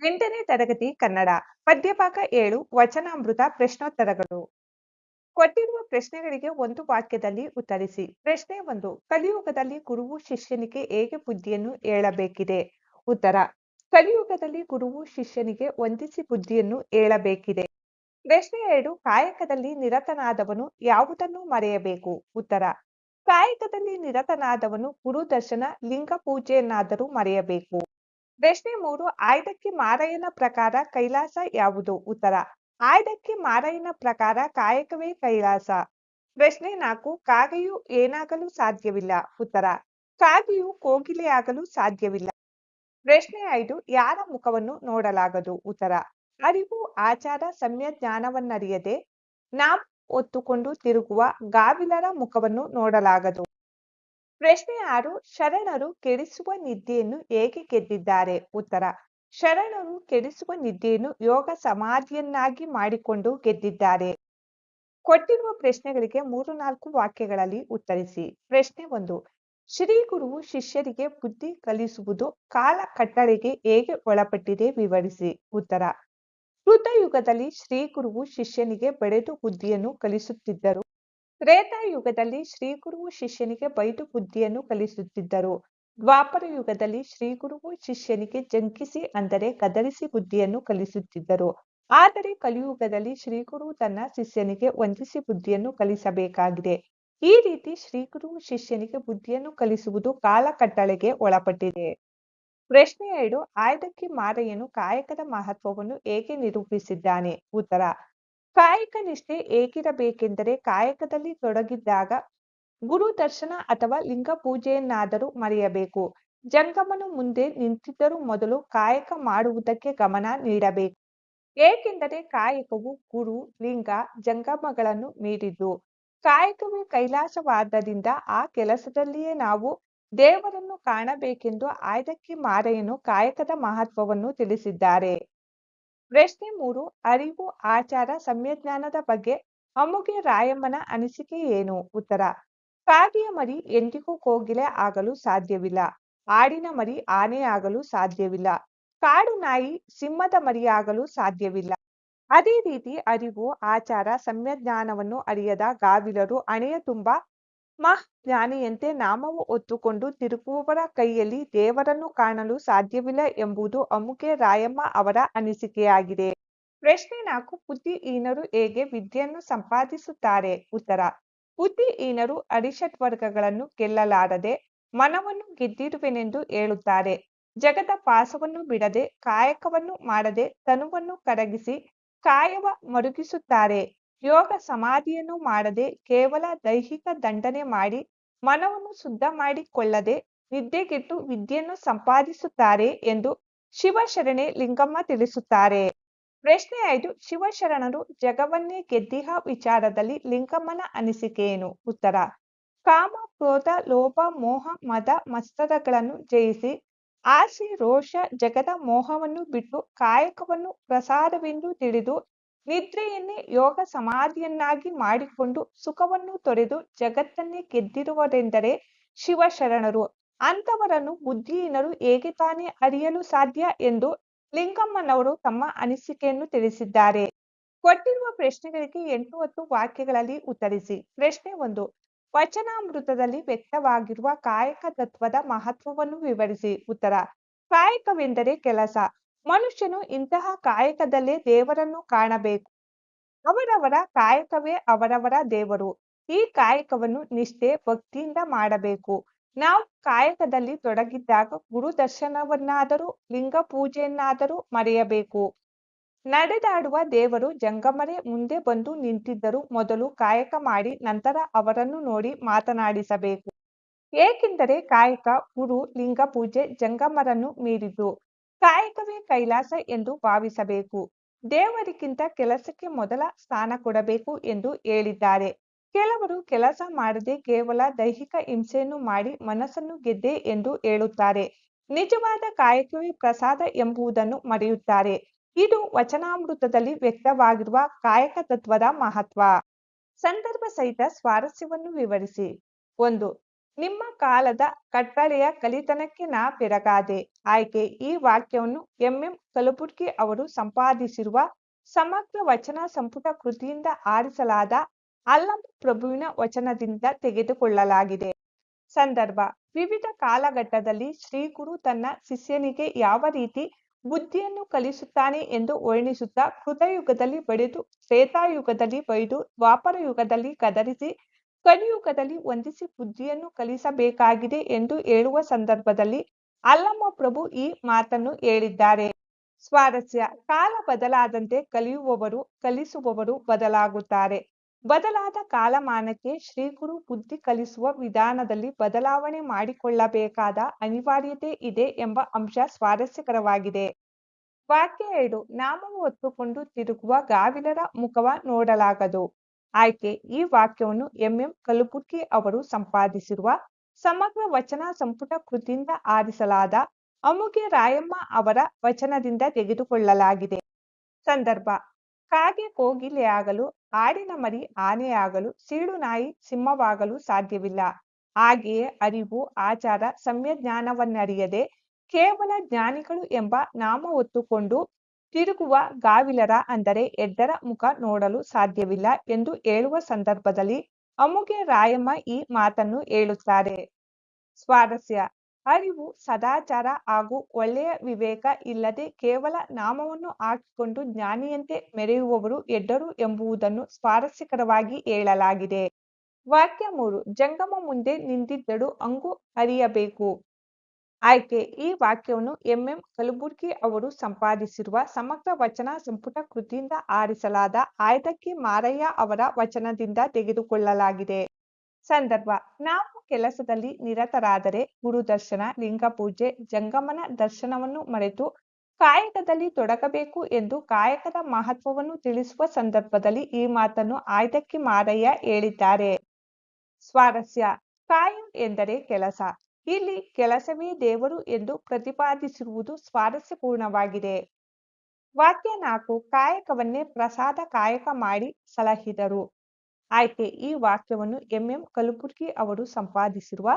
ಎಂಟನೇ ತರಗತಿ ಕನ್ನಡ ಪದ್ಯಭಾಗ ಏಳು, ವಚನಾಮೃತ, ಪ್ರಶ್ನೋತ್ತರಗಳು. ಕೊಟ್ಟಿರುವ ಪ್ರಶ್ನೆಗಳಿಗೆ ಒಂದು ವಾಕ್ಯದಲ್ಲಿ ಉತ್ತರಿಸಿ. ಪ್ರಶ್ನೆ ಒಂದು, ಕಲಿಯುಗದಲ್ಲಿ ಗುರುವು ಶಿಷ್ಯನಿಗೆ ಹೇಗೆ ಬುದ್ಧಿಯನ್ನು ಹೇಳಬೇಕಿದೆ? ಉತ್ತರ, ಕಲಿಯುಗದಲ್ಲಿ ಗುರುವು ಶಿಷ್ಯನಿಗೆ ವಂದಿಸಿ ಬುದ್ಧಿಯನ್ನು ಹೇಳಬೇಕಿದೆ. ಪ್ರಶ್ನೆ ಎರಡು, ಕಾಯಕದಲ್ಲಿ ನಿರತನಾದವನು ಯಾವುದನ್ನು ಮರೆಯಬೇಕು? ಉತ್ತರ, ಕಾಯಕದಲ್ಲಿ ನಿರತನಾದವನು ಗುರುದರ್ಶನ, ಲಿಂಗ ಪೂಜೆಯನ್ನಾದರೂ ಮರೆಯಬೇಕು. ಪ್ರಶ್ನೆ ಮೂರು, ಆಯ್ದಕ್ಕಿ ಮಾರಯ್ಯನ ಪ್ರಕಾರ ಕೈಲಾಸ ಯಾವುದು? ಉತ್ತರ, ಆಯ್ದಕ್ಕಿ ಮಾರಯ್ಯನ ಪ್ರಕಾರ ಕಾಯಕವೇ ಕೈಲಾಸ. ಪ್ರಶ್ನೆ ನಾಲ್ಕು, ಕಾಗೆಯು ಏನಾಗಲು ಸಾಧ್ಯವಿಲ್ಲ? ಉತ್ತರ, ಕಾಗೆಯು ಕೋಗಿಲೆಯಾಗಲು ಸಾಧ್ಯವಿಲ್ಲ. ಪ್ರಶ್ನೆ ಐದು, ಯಾರ ಮುಖವನ್ನು ನೋಡಲಾಗದು? ಉತ್ತರ, ಅರಿವು, ಆಚಾರ, ಸಮ್ಯ, ಜ್ಞಾನವನ್ನರಿಯದೆ ನಾಮ ಒತ್ತುಕೊಂಡು ತಿರುಗುವ ಗಾವಿಲರ ಮುಖವನ್ನು ನೋಡಲಾಗದು. ಪ್ರಶ್ನೆ ಆರು, ಶರಣರು ಕೆಡಿಸುವ ನಿದ್ದೆಯನ್ನು ಹೇಗೆ ಗೆದ್ದಿದ್ದಾರೆ ಉತ್ತರ, ಶರಣರು ಕೆಡಿಸುವ ನಿದ್ದೆಯನ್ನು ಯೋಗ ಸಮಾಧಿಯನ್ನಾಗಿ ಮಾಡಿಕೊಂಡು ಗೆದ್ದಿದ್ದಾರೆ ಕೊಟ್ಟಿರುವ ಪ್ರಶ್ನೆಗಳಿಗೆ ಮೂರು, ನಾಲ್ಕು ವಾಕ್ಯಗಳಲ್ಲಿ ಉತ್ತರಿಸಿ. ಪ್ರಶ್ನೆ ಒಂದು, ಶ್ರೀ ಗುರುವು ಶಿಷ್ಯರಿಗೆ ಬುದ್ಧಿ ಕಲಿಸುವುದು ಕಾಲ ಕಟ್ಟಳೆಗೆ ಹೇಗೆ ಒಳಪಟ್ಟಿದೆ ವಿವರಿಸಿ. ಉತ್ತರ, ಕೃತಯುಗದಲ್ಲಿ ಶ್ರೀ ಗುರುವು ಶಿಷ್ಯನಿಗೆ ಬೆಳೆದು ಬುದ್ಧಿಯನ್ನು ಕಲಿಸುತ್ತಿದ್ದರು. ತ್ರೇತಾಯುಗದಲ್ಲಿ ಶ್ರೀ ಗುರುವು ಶಿಷ್ಯನಿಗೆ ಬೈದು ಬುದ್ಧಿಯನ್ನು ಕಲಿಸುತ್ತಿದ್ದರು. ದ್ವಾಪರ ಯುಗದಲ್ಲಿ ಶ್ರೀ ಗುರುವು ಶಿಷ್ಯನಿಗೆ ಜಂಕಿಸಿ ಅಂದರೆ ಕದರಿಸಿ ಬುದ್ಧಿಯನ್ನು ಕಲಿಸುತ್ತಿದ್ದರು. ಆದರೆ ಕಲಿಯುಗದಲ್ಲಿ ಶ್ರೀ ಗುರು ತನ್ನ ಶಿಷ್ಯನಿಗೆ ವಂದಿಸಿ ಬುದ್ಧಿಯನ್ನು ಕಲಿಸಬೇಕಾಗಿದೆ. ಈ ರೀತಿ ಶ್ರೀ ಗುರು ಶಿಷ್ಯನಿಗೆ ಬುದ್ಧಿಯನ್ನು ಕಲಿಸುವುದು ಕಾಲ ಕಟ್ಟಳೆಗೆ ಒಳಪಟ್ಟಿದೆ. ಪ್ರಶ್ನೆ ಎರಡು, ಆಯ್ದಕ್ಕಿ ಮಾರಯ್ಯನು ಕಾಯಕದ ಮಹತ್ವವನ್ನು ಹೇಗೆ ನಿರೂಪಿಸಿದ್ದಾನೆ? ಉತ್ತರ ಕಾಯಕ ನಿಷ್ಠೆ ಹೇಗಿರಬೇಕೆಂದರೆ ಕಾಯಕದಲ್ಲಿ ತೊಡಗಿದ್ದಾಗ ಗುರು ದರ್ಶನ ಅಥವಾ ಲಿಂಗ ಪೂಜೆಯನ್ನಾದರೂ ಮರೆಯಬೇಕು. ಜಂಗಮನು ಮುಂದೆ ನಿಂತಿದ್ದರೂ ಮೊದಲು ಕಾಯಕ ಮಾಡುವುದಕ್ಕೆ ಗಮನ ನೀಡಬೇಕು. ಏಕೆಂದರೆ ಕಾಯಕವು ಗುರು, ಲಿಂಗ, ಜಂಗಮಗಳನ್ನು ಮೀರಿದ್ದು. ಕಾಯಕವೇ ಕೈಲಾಸವಾದ್ದರಿಂದ ಆ ಕೆಲಸದಲ್ಲಿಯೇ ನಾವು ದೇವರನ್ನು ಕಾಣಬೇಕೆಂದು ಆಯ್ದಕ್ಕಿ ಮಾರೆಯನು ಕಾಯಕದ ಮಹತ್ವವನ್ನು ತಿಳಿಸಿದ್ದಾರೆ. ಪ್ರಶ್ನೆ ಮೂರು ಅರಿವು, ಆಚಾರ ಸಮ್ಯಜ್ಞಾನದ ಬಗ್ಗೆ ಅಮ್ಮುಗೆ ರಾಯಮ್ಮನ ಅನಿಸಿಕೆ ಏನು? ಉತ್ತರ, ಕಾಗೆಯ ಮರಿ ಎಂದಿಗೂ ಕೋಗಿಲೆ ಆಗಲು ಸಾಧ್ಯವಿಲ್ಲ. ಆಡಿನ ಮರಿ ಆನೆ ಆಗಲು ಸಾಧ್ಯವಿಲ್ಲ. ಕಾಡು ನಾಯಿ ಸಿಂಹದ ಮರಿಯಾಗಲು ಸಾಧ್ಯವಿಲ್ಲ. ಅದೇ ರೀತಿ ಅರಿವು, ಆಚಾರ ಸಮ್ಯಜ್ಞಾನವನ್ನು ಅರಿಯದ ಗಾವಿಲರು ಹಣೆಯ ತುಂಬ ಮಹ್ ಜ್ಞಾನಿಯಂತೆ ನಾಮವು ಹೊತ್ತುಕೊಂಡು ತಿರುಗುವವರ ಕೈಯಲ್ಲಿ ದೇವರನ್ನು ಕಾಣಲು ಸಾಧ್ಯವಿಲ್ಲ ಎಂಬುದು ಅಮುಕೆ ರಾಯಮ್ಮ ಅವರ ಅನಿಸಿಕೆಯಾಗಿದೆ. ಪ್ರಶ್ನೆ ನಾಲ್ಕು, ಬುದ್ಧಿಹೀನರು ಹೇಗೆ ವಿದ್ಯೆಯನ್ನು ಸಂಪಾದಿಸುತ್ತಾರೆ? ಉತ್ತರ, ಬುದ್ಧಿಹೀನರು ಅರಿಷಟ್ ವರ್ಗಗಳನ್ನು ಗೆಲ್ಲಲಾರದೆ ಮನವನ್ನು ಗೆದ್ದಿರುವೆನೆಂದು ಹೇಳುತ್ತಾರೆ. ಜಗದ ಪಾಸವನ್ನು ಬಿಡದೆ ಕಾಯಕವನ್ನು ಮಾಡದೆ ತನುವನ್ನು ಕರಗಿಸಿ ಕಾಯವ ಮರುಗಿಸುತ್ತಾರೆ. ಯೋಗ ಸಮಾಧಿಯನ್ನು ಮಾಡದೆ ಕೇವಲ ದೈಹಿಕ ದಂಡನೆ ಮಾಡಿ, ಮನವನ್ನು ಶುದ್ಧ ಮಾಡಿಕೊಳ್ಳದೆ ನಿದ್ದೆಗೆಟ್ಟು ವಿದ್ಯೆಯನ್ನು ಸಂಪಾದಿಸುತ್ತಾರೆ ಎಂದು ಶಿವಶರಣೆ ಲಿಂಗಮ್ಮ ತಿಳಿಸುತ್ತಾರೆ. ಪ್ರಶ್ನೆ ಐದು, ಶಿವಶರಣರು ಜಗವನ್ನೇ ಗೆದ್ದಿಹ ವಿಚಾರದಲ್ಲಿ ಲಿಂಗಮ್ಮನ ಅನಿಸಿಕೆಯೇನು? ಉತ್ತರ, ಕಾಮ, ಕ್ರೋಧ, ಲೋಭ, ಮೋಹ, ಮದ ಮಸ್ತದಗಳನ್ನು ಜಯಿಸಿ, ಆಸೆ, ರೋಷ, ಜಗದ ಮೋಹವನ್ನು ಬಿಟ್ಟು ಕಾಯಕವನ್ನು ಪ್ರಸಾದವೆಂದು ತಿಳಿದು ನಿದ್ರೆಯನ್ನೇ ಯೋಗ ಸಮಾಧಿಯನ್ನಾಗಿ ಮಾಡಿಕೊಂಡು ಸುಖವನ್ನು ತೊರೆದು ಜಗತ್ತನ್ನೇ ಗೆದ್ದಿರುವರೆಂದರೆ ಶಿವಶರಣರು. ಅಂಥವರನ್ನು ಬುದ್ಧಿಹೀನರು ಹೇಗೆ ತಾನೇ ಅರಿಯಲು ಸಾಧ್ಯ ಎಂದು ಲಿಂಗಮ್ಮನವರು ತಮ್ಮ ಅನಿಸಿಕೆಯನ್ನು ತಿಳಿಸಿದ್ದಾರೆ. ಕೊಟ್ಟಿರುವ ಪ್ರಶ್ನೆಗಳಿಗೆ ಎಂಟು ಹತ್ತು ವಾಕ್ಯಗಳಲ್ಲಿ ಉತ್ತರಿಸಿ. ಪ್ರಶ್ನೆ ಒಂದು, ವಚನಾಮೃತದಲ್ಲಿ ವ್ಯಕ್ತವಾಗಿರುವ ಕಾಯಕ ತತ್ವದ ಮಹತ್ವವನ್ನು ವಿವರಿಸಿ. ಉತ್ತರ, ಕಾಯಕವೆಂದರೆ ಕೆಲಸ. ಮನುಷ್ಯನು ಇಂತಹ ಕಾಯಕದಲ್ಲಿ ದೇವರನ್ನು ಕಾಣಬೇಕು. ಅವರವರ ಕಾಯಕವೇ ಅವರವರ ದೇವರು. ಈ ಕಾಯಕವನ್ನು ನಿಷ್ಠೆ ಭಕ್ತಿಯಿಂದ ಮಾಡಬೇಕು. ನಾವು ಕಾಯಕದಲ್ಲಿ ತೊಡಗಿದ್ದಾಗ ಗುರು ದರ್ಶನವನ್ನಾದರೂ ಲಿಂಗ ಪೂಜೆಯನ್ನಾದರೂ ಮರೆಯಬೇಕು. ನಡೆದಾಡುವ ದೇವರು ಜಂಗಮರೆ ಮುಂದೆ ಬಂದು ನಿಂತಿದ್ದರೂ ಮೊದಲು ಕಾಯಕ ಮಾಡಿ ನಂತರ ಅವರನ್ನು ನೋಡಿ ಮಾತನಾಡಿಸಬೇಕು. ಏಕೆಂದರೆ ಕಾಯಕ, ಗುರು, ಲಿಂಗ ಪೂಜೆ, ಜಂಗಮರನ್ನು ಮೀರಿದ್ದು. ಕಾಯಕವೇ ಕೈಲಾಸ ಎಂದು ಭಾವಿಸಬೇಕು. ದೇವರಿಗಿಂತ ಕೆಲಸಕ್ಕೆ ಮೊದಲ ಸ್ಥಾನ ಕೊಡಬೇಕು ಎಂದು ಹೇಳಿದ್ದಾರೆ. ಕೆಲವರು ಕೆಲಸ ಮಾಡದೆ ಕೇವಲ ದೈಹಿಕ ಹಿಂಸೆಯನ್ನು ಮಾಡಿ ಮನಸ್ಸನ್ನು ಗೆದ್ದೆ ಎಂದು ಹೇಳುತ್ತಾರೆ. ನಿಜವಾದ ಕಾಯಕವೇ ಪ್ರಸಾದ ಎಂಬುದನ್ನು ಮರೆಯುತ್ತಾರೆ. ಇದು ವಚನಾಮೃತದಲ್ಲಿ ವ್ಯಕ್ತವಾಗಿರುವ ಕಾಯಕ ತತ್ವದ ಮಹತ್ವ. ಸಂದರ್ಭ ಸಹಿತ ಸ್ವಾರಸ್ಯವನ್ನು ವಿವರಿಸಿ. ಒಂದು ನಿಮ್ಮ ಕಾಲದ ಕಟ್ಟಳೆಯ ಕಲಿತನಕ್ಕೆ ನಾ ಪೆರಗಾದೆ ಆಯ್ಕೆ, ಈ ವಾಕ್ಯವನ್ನು ಎಂಎಂ ಕಲಬುರ್ಗಿ ಅವರು ಸಂಪಾದಿಸಿರುವ ಸಮಗ್ರ ವಚನ ಸಂಪುಟ ಕೃತಿಯಿಂದ ಆರಿಸಲಾದ ಅಲ್ಲಮ ಪ್ರಭುವಿನ ವಚನದಿಂದ ತೆಗೆದುಕೊಳ್ಳಲಾಗಿದೆ. ಸಂದರ್ಭ, ವಿವಿಧ ಕಾಲಘಟ್ಟದಲ್ಲಿ ಶ್ರೀಗುರು ತನ್ನ ಶಿಷ್ಯನಿಗೆ ಯಾವ ರೀತಿ ಬುದ್ಧಿಯನ್ನು ಕಲಿಸುತ್ತಾನೆ ಎಂದು ವರ್ಣಿಸುತ್ತಾ ಕೃತಯುಗದಲ್ಲಿ ಬಡಿದು ಶ್ವೇತಾಯುಗದಲ್ಲಿ ಬೈದು ದ್ವಾಪರ ಯುಗದಲ್ಲಿ ಕದರಿಸಿ ಕಲಿಯುಗದಲ್ಲಿ ವಂದಿಸಿ ಬುದ್ಧಿಯನ್ನು ಕಲಿಸಬೇಕಾಗಿದೆ ಎಂದು ಹೇಳುವ ಸಂದರ್ಭದಲ್ಲಿ ಅಲ್ಲಮ್ಮ ಪ್ರಭು ಈ ಮಾತನ್ನು ಹೇಳಿದ್ದಾರೆ. ಸ್ವಾರಸ್ಯ, ಕಾಲ ಬದಲಾದಂತೆ ಕಲಿಯುವವರು, ಕಲಿಸುವವರು ಬದಲಾಗುತ್ತಾರೆ. ಬದಲಾದ ಕಾಲಮಾನಕ್ಕೆ ಶ್ರೀಗುರು ಬುದ್ಧಿ ಕಲಿಸುವ ವಿಧಾನದಲ್ಲಿ ಬದಲಾವಣೆ ಮಾಡಿಕೊಳ್ಳಬೇಕಾದ ಅನಿವಾರ್ಯತೆ ಇದೆ ಎಂಬ ಅಂಶ ಸ್ವಾರಸ್ಯಕರವಾಗಿದೆ. ವಾಕ್ಯ ಎರಡು, ನಾಮವು ಹೊತ್ತುಕೊಂಡು ತಿರುಗುವ ಗಾವಿಲರ ಮುಖವ ನೋಡಲಾಗದು. ಆಯ್ಕೆ ಈ ವಾಕ್ಯವನ್ನು ಎಂಎಂ ಕಲಬುರ್ಗಿ ಅವರು ಸಂಪಾದಿಸಿರುವ ಸಮಗ್ರ ವಚನ ಸಂಪುಟ ಕೃತಿಯಿಂದ ಆರಿಸಲಾದ ಅಮುಗೆ ರಾಯಮ್ಮ ಅವರ ವಚನದಿಂದ ತೆಗೆದುಕೊಳ್ಳಲಾಗಿದೆ. ಸಂದರ್ಭ, ಕಾಗೆ ಕೋಗಿಲೆಯಾಗಲು, ಆಡಿನ ಮರಿ ಆನೆಯಾಗಲು, ಸೀಳು ನಾಯಿ ಸಿಂಹವಾಗಲು ಸಾಧ್ಯವಿಲ್ಲ. ಹಾಗೆಯೇ ಅರಿವು, ಆಚಾರ, ಸಮ್ಯಜ್ಞಾನವನ್ನರಿಯದೆ ಕೇವಲ ಜ್ಞಾನಿಗಳು ಎಂಬ ನಾಮ ಹೊತ್ತುಕೊಂಡು ತಿರುಗುವ ಗಾವಿಲರ ಅಂದರೆ ಎಡ್ಡರ ಮುಖ ನೋಡಲು ಸಾಧ್ಯವಿಲ್ಲ ಎಂದು ಹೇಳುವ ಸಂದರ್ಭದಲ್ಲಿ ಅಮುಗೆ ರಾಯಮ್ಮ ಈ ಮಾತನ್ನು ಹೇಳುತ್ತಾರೆ. ಸ್ವಾರಸ್ಯ. ಅರಿವು, ಸದಾಚಾರ ಹಾಗೂ ಒಳ್ಳೆಯ ವಿವೇಕ ಇಲ್ಲದೆ ಕೇವಲ ನಾಮವನ್ನು ಹಾಕಿಕೊಂಡು ಜ್ಞಾನಿಯಂತೆ ಮೆರೆಯುವವರು ಎಡ್ಡರು ಎಂಬುದನ್ನು ಸ್ವಾರಸ್ಯಕರವಾಗಿ ಹೇಳಲಾಗಿದೆ. ವಾಕ್ಯ ಮೂರು. ಜಂಗಮ ಮುಂದೆ ನಿಂತಿದ್ದಳು ಅಂಗು ಅರಿಯಬೇಕು ಆಯ್ಕೆ. ಈ ವಾಕ್ಯವನ್ನು ಎಂಎಂ ಕಲಬುರ್ಗಿ ಅವರು ಸಂಪಾದಿಸಿರುವ ಸಮಗ್ರ ವಚನ ಸಂಪುಟ ಕೃತಿಯಿಂದ ಆರಿಸಲಾದ ಆಯ್ದಕ್ಕಿ ಮಾರಯ್ಯ ಅವರ ವಚನದಿಂದ ತೆಗೆದುಕೊಳ್ಳಲಾಗಿದೆ. ಸಂದರ್ಭ. ನಾವು ಕೆಲಸದಲ್ಲಿ ನಿರತರಾದರೆ ಗುರುದರ್ಶನ, ಲಿಂಗಪೂಜೆ, ಜಂಗಮನ ದರ್ಶನವನ್ನು ಮರೆತು ಕಾಯಕದಲ್ಲಿ ತೊಡಗಬೇಕು ಎಂದು ಕಾಯಕದ ಮಹತ್ವವನ್ನು ತಿಳಿಸುವ ಸಂದರ್ಭದಲ್ಲಿ ಈ ಮಾತನ್ನು ಆಯ್ದಕ್ಕಿ ಮಾರಯ್ಯ ಹೇಳಿದ್ದಾರೆ. ಸ್ವಾರಸ್ಯ. ಕಾಯಂ ಎಂದರೆ ಕೆಲಸ. ಇಲ್ಲಿ ಕೆಲಸವೇ ದೇವರು ಎಂದು ಪ್ರತಿಪಾದಿಸಿರುವುದು ಸ್ವಾರಸ್ಯಪೂರ್ಣವಾಗಿದೆ. ವಾಕ್ಯ ನಾಲ್ಕು, ಕಾಯಕವನ್ನೇ ಪ್ರಸಾದ ಕಾಯಕ ಮಾಡಿ ಸಲಹಿದರು. ಆಯ್ಕೆ ಈ ವಾಕ್ಯವನ್ನು ಎಂಎಂ ಕಲಬುರ್ಗಿ ಅವರು ಸಂಪಾದಿಸಿರುವ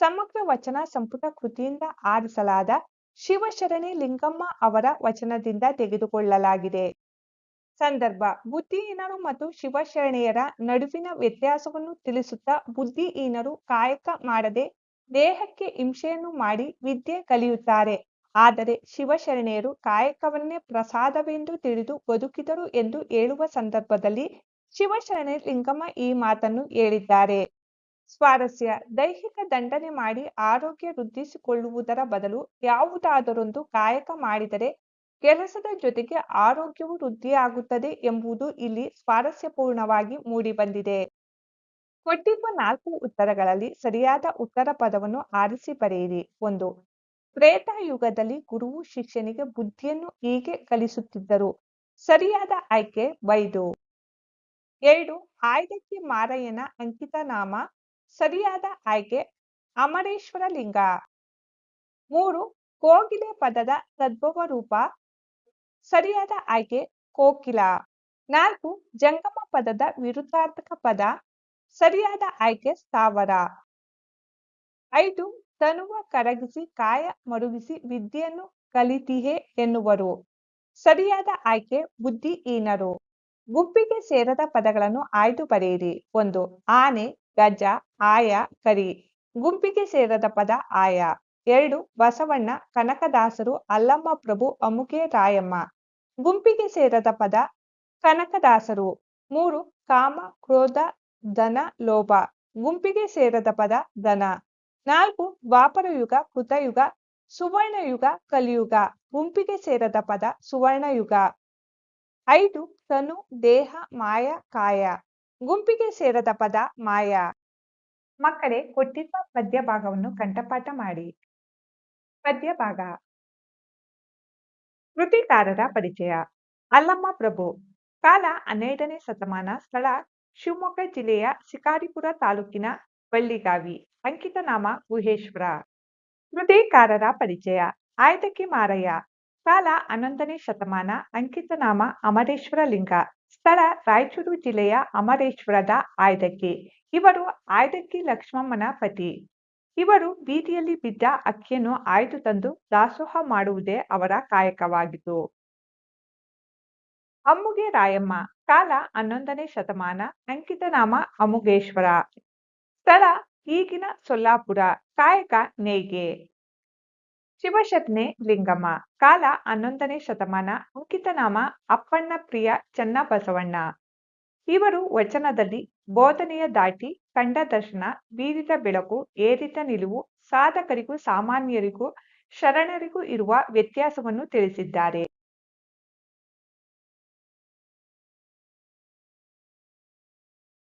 ಸಮಗ್ರ ವಚನ ಸಂಪುಟ ಕೃತಿಯಿಂದ ಆರಿಸಲಾದ ಶಿವಶರಣಿ ಲಿಂಗಮ್ಮ ಅವರ ವಚನದಿಂದ ತೆಗೆದುಕೊಳ್ಳಲಾಗಿದೆ. ಸಂದರ್ಭ, ಬುದ್ಧಿಹೀನರು ಮತ್ತು ಶಿವಶರಣೆಯರ ನಡುವಿನ ವ್ಯತ್ಯಾಸವನ್ನು ತಿಳಿಸುತ್ತಾ ಬುದ್ಧಿಹೀನರು ಕಾಯಕ ಮಾಡದೆ ದೇಹಕ್ಕೆ ಹಿಂಸೆಯನ್ನು ಮಾಡಿ ವಿದ್ಯೆ ಕಲಿಯುತ್ತಾರೆ. ಆದರೆ ಶಿವಶರಣೆಯರು ಕಾಯಕವನ್ನೇ ಪ್ರಸಾದವೆಂದು ತಿಳಿದು ಬದುಕಿದರು ಎಂದು ಹೇಳುವ ಸಂದರ್ಭದಲ್ಲಿ ಶಿವಶರಣೆ ಲಿಂಗಮ್ಮ ಈ ಮಾತನ್ನು ಹೇಳಿದ್ದಾರೆ. ಸ್ವಾರಸ್ಯ, ದೈಹಿಕ ದಂಡನೆ ಮಾಡಿ ಆರೋಗ್ಯ ವೃದ್ಧಿಸಿಕೊಳ್ಳುವುದರ ಬದಲು ಯಾವುದಾದರೊಂದು ಕಾಯಕ ಮಾಡಿದರೆ ಕೆಲಸದ ಜೊತೆಗೆ ಆರೋಗ್ಯವು ವೃದ್ಧಿಯಾಗುತ್ತದೆ ಎಂಬುದು ಇಲ್ಲಿ ಸ್ವಾರಸ್ಯಪೂರ್ಣವಾಗಿ ಮೂಡಿಬಂದಿದೆ. ಕೊಟ್ಟಿರುವ ನಾಲ್ಕು ಉತ್ತರಗಳಲ್ಲಿ ಸರಿಯಾದ ಉತ್ತರ ಪದವನ್ನು ಆರಿಸಿ ಬರೆಯಿರಿ. ಒಂದು ತ್ರೇತಾಯುಗದಲ್ಲಿ ಗುರುವು ಶಿಕ್ಷಣಿಗೆ ಬುದ್ಧಿಯನ್ನು ಹೀಗೆ ಕಲಿಸುತ್ತಿದ್ದರು? ಸರಿಯಾದ ಆಯ್ಕೆ, ವೈದು. ಎರಡು, ಆಯ್ದಕ್ಕೆ ಮಾರಯ್ಯನ ಅಂಕಿತ ನಾಮ ಸರಿಯಾದ ಆಯ್ಕೆ ಅಮರೇಶ್ವರ ಲಿಂಗ ಮೂರು, ಕೋಗಿಲೆ ಪದದ ತದ್ಭವ ರೂಪ ಸರಿಯಾದ ಆಯ್ಕೆ, ಕೋಕಿಲ. ನಾಲ್ಕು, ಜಂಗಮ ಪದದ ವಿರುದ್ಧಾರ್ಥಕ ಪದ. ಸರಿಯಾದ ಆಯ್ಕೆ ಸ್ಥಾವರ. ಐದು, ತನುವ ಕರಗಿಸಿ ಕಾಯ ಮರುಗಿಸಿ ವಿದ್ಯೆಯನ್ನು ಕಲಿತಿಹೆ ಎನ್ನುವರು. ಸರಿಯಾದ ಆಯ್ಕೆ ಬುದ್ಧಿಹೀನರು. ಗುಂಪಿಗೆ ಸೇರದ ಪದಗಳನ್ನು ಆಯ್ದು ಬರೆಯಿರಿ. ಒಂದು, ಆನೆ, ಗಜ, ಆಯ, ಕರಿ. ಗುಂಪಿಗೆ ಸೇರದ ಪದ ಆಯ. ಎರಡು, ಬಸವಣ್ಣ, ಕನಕದಾಸರು, ಅಲ್ಲಮ್ಮ ಪ್ರಭು ಅಮುಖೆ ರಾಯಮ್ಮ. ಗುಂಪಿಗೆ ಸೇರದ ಪದ ಕನಕದಾಸರು. ಮೂರು, ಕಾಮ, ಕ್ರೋಧ ಧನ, ಲೋಭ. ಗುಂಪಿಗೆ ಸೇರದ ಪದ ಧನ. ನಾಲ್ಕು ದ್ವಾಪರ ಯುಗ ಕೃತಯುಗ, ಸುವರ್ಣಯುಗ, ಕಲಿಯುಗ. ಗುಂಪಿಗೆ ಸೇರದ ಪದ ಸುವರ್ಣಯುಗ. ಐದು, ತನು, ದೇಹ, ಮಾಯ, ಕಾಯ. ಗುಂಪಿಗೆ ಸೇರದ ಪದ ಮಾಯ. ಮಕ್ಕಳೇ, ಕೊಟ್ಟಿರುವ ಪದ್ಯ ಭಾಗವನ್ನು ಕಂಠಪಾಠ ಮಾಡಿ. ಪದ್ಯ ಭಾಗ ಕೃತಿಕಾರರ ಪರಿಚಯ. ಅಲ್ಲಮ್ಮ ಪ್ರಭು. ಕಾಲ ಹನ್ನೆರಡನೇ ಶತಮಾನ ಸ್ಥಳ ಶಿವಮೊಗ್ಗ ಜಿಲ್ಲೆಯ ಶಿಕಾರಿಪುರ ತಾಲೂಕಿನ ಬಳ್ಳಿಗಾವಿ ಅಂಕಿತ ನಾಮ ಗುಹೇಶ್ವರ. ಕೃತಿಕಾರರ ಪರಿಚಯ ಆಯ್ದಕ್ಕಿ ಮಾರಯ್ಯ. ಕಾಲ ಹನ್ನೊಂದನೇ ಶತಮಾನ ಅಂಕಿತ ನಾಮ ಅಮರೇಶ್ವರ ಲಿಂಗ. ಸ್ಥಳ ರಾಯಚೂರು ಜಿಲ್ಲೆಯ ಅಮರೇಶ್ವರದ ಆಯ್ದಕ್ಕಿ ಇವರು ಆಯ್ದಕ್ಕಿ ಲಕ್ಷ್ಮಮ್ಮನ ಪತಿ. ಇವರು ಬೀದಿಯಲ್ಲಿ ಬಿದ್ದ ಅಕ್ಕಿಯನ್ನು ಆಯ್ದು ತಂದು ದಾಸೋಹ ಮಾಡುವುದೇ ಅವರ ಕಾಯಕವಾಗಿತ್ತು. ಅಮ್ಮುಗೆ ರಾಯಮ್ಮ, ಕಾಲ ಹನ್ನೊಂದನೇ ಶತಮಾನ, ಅಂಕಿತನಾಮ ಅಮುಗೇಶ್ವರ. ಸ್ಥಳ ಈಗಿನ ಸೊಲ್ಲಾಪುರ, ಕಾಯಕ ನೇಯ್ಗೆ. ಶಿವಶತ್ನೆ ಲಿಂಗಮ್ಮ, ಕಾಲ ಹನ್ನೊಂದನೇ ಶತಮಾನ, ಅಂಕಿತನಾಮ ಅಪ್ಪಣ್ಣ ಪ್ರಿಯ ಚನ್ನಬಸವಣ್ಣ. ಇವರು ವಚನದಲ್ಲಿ ಬೋಧನೆಯ ದಾಟಿ ಕಂಡ ದರ್ಶನ, ಬೀರಿದ ಬೆಳಕು, ಏರಿದ ನಿಲುವು, ಸಾಧಕರಿಗೂ, ಸಾಮಾನ್ಯರಿಗೂ, ಶರಣರಿಗೂ ಇರುವ ವ್ಯತ್ಯಾಸವನ್ನು ತಿಳಿಸಿದ್ದಾರೆ.